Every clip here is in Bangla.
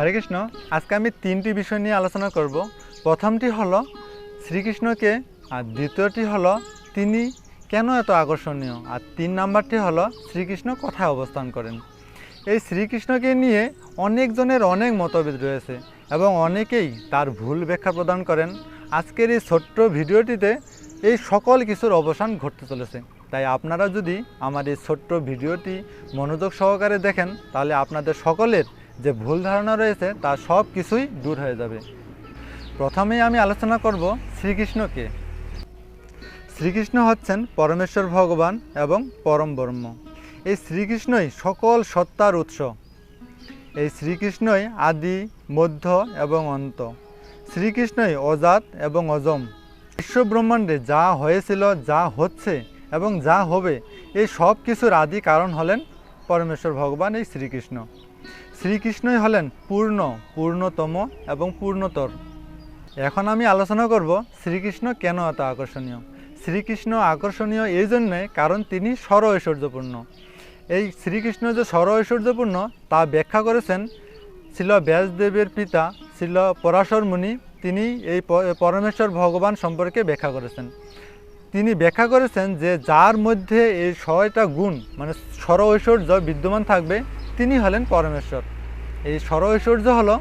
হরে কৃষ্ণ, আজকে আমি তিনটি বিষয় নিয়ে আলোচনা করব। প্রথমটি হলো, শ্রীকৃষ্ণকে আর দ্বিতীয়টি হলো, তিনি কেন এত আকর্ষণীয়? আর তিন নাম্বারটি হলো, শ্রীকৃষ্ণ কোথায় অবস্থান করেন? এই শ্রীকৃষ্ণকে নিয়ে অনেকজনের অনেক মতভেদ রয়েছে এবং অনেকেই তার ভুল ব্যাখ্যা প্রদান করেন। আজকের এই ছোট্ট ভিডিওটিতে এই সকল কিছুর অবসান ঘটতে চলেছে। তাই আপনারা যদি আমার এই ছোট্ট ভিডিওটি মনোযোগ সহকারে দেখেন, তাহলে আপনাদের সকলের যে ভুল ধারণা রয়েছে, তা সব কিছুই দূর হয়ে যাবে। প্রথমেই আমি আলোচনা করব শ্রীকৃষ্ণকে। শ্রীকৃষ্ণ হচ্ছেন পরমেশ্বর ভগবান এবং পরম ব্রহ্ম। এই শ্রীকৃষ্ণই সকল সত্তার উৎস। এই শ্রীকৃষ্ণই আদি, মধ্য এবং অন্ত। শ্রীকৃষ্ণই অজাত এবং অজম। বিশ্ব ব্রহ্মাণ্ডে যা হয়েছিল, যা হচ্ছে এবং যা হবে, এই সব কিছুর আদি কারণ হলেন পরমেশ্বর ভগবান এই শ্রীকৃষ্ণ। শ্রীকৃষ্ণই হলেন পূর্ণ, পূর্ণতম এবং পূর্ণতর। এখন আমি আলোচনা করব শ্রীকৃষ্ণ কেন এত আকর্ষণীয়? শ্রীকৃষ্ণ আকর্ষণীয় এই জন্যে কারণ তিনি সর ঐশ্বর্যপূর্ণ। এই শ্রীকৃষ্ণ যে সর ঐশ্বর্যপূর্ণ তা ব্যাখ্যা করেছেন ছিল ব্যাসদেবের পিতা ছিল পরাশর মুনি। তিনি এই পরমেশ্বর ভগবান সম্পর্কে ব্যাখ্যা করেছেন। তিনি ব্যাখ্যা করেছেন যে যার মধ্যে এই ছয়টা গুণ মানে সর ঐশ্বর্য বিদ্যমান থাকবে তিনি হলেন পরমেশ্বর। এই সর ঐশ্বর্য হলো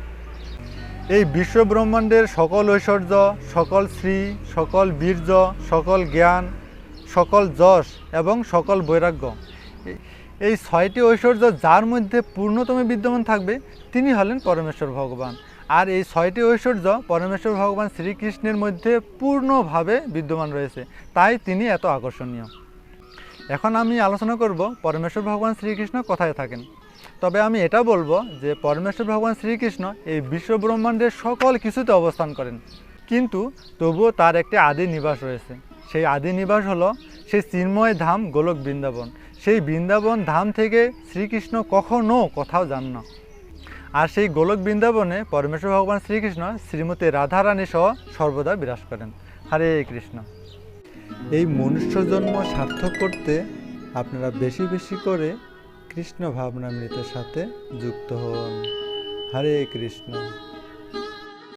এই বিশ্ব ব্রহ্মাণ্ডের সকল ঐশ্বর্য, সকল শ্রী, সকল বীর্য, সকল জ্ঞান, সকল যশ এবং সকল বৈরাগ্য। এই ছয়টি ঐশ্বর্য যার মধ্যে পূর্ণতম বিদ্যমান থাকবে, তিনি হলেন পরমেশ্বর ভগবান। আর এই ছয়টি ঐশ্বর্য পরমেশ্বর ভগবান শ্রীকৃষ্ণের মধ্যে পূর্ণভাবে বিদ্যমান রয়েছে, তাই তিনি এত আকর্ষণীয়। এখন আমি আলোচনা করব পরমেশ্বর ভগবান শ্রীকৃষ্ণ কোথায় থাকেন। তবে আমি এটা বলব যে পরমেশ্বর ভগবান শ্রীকৃষ্ণ এই বিশ্ব ব্রহ্মাণ্ডের সকল কিছুতে অবস্থান করেন। কিন্তু তবুও তার একটি আদি নিবাস রয়েছে। সেই আদি নিবাস হলো সেই চিন্ময় ধাম গোলক বৃন্দাবন। সেই বৃন্দাবন ধাম থেকে শ্রীকৃষ্ণ কখনো কোথাও যান না। আর সেই গোলক বৃন্দাবনে পরমেশ্বর ভগবান শ্রীকৃষ্ণ শ্রীমতী রাধারানী সহ সর্বদা বিরাজ করেন। হরে কৃষ্ণ। এই মনুষ্য জন্ম সার্থক করতে আপনারা বেশি বেশি করে কৃষ্ণ ভাবনামৃতের সাথে যুক্ত হন। হরে কৃষ্ণ।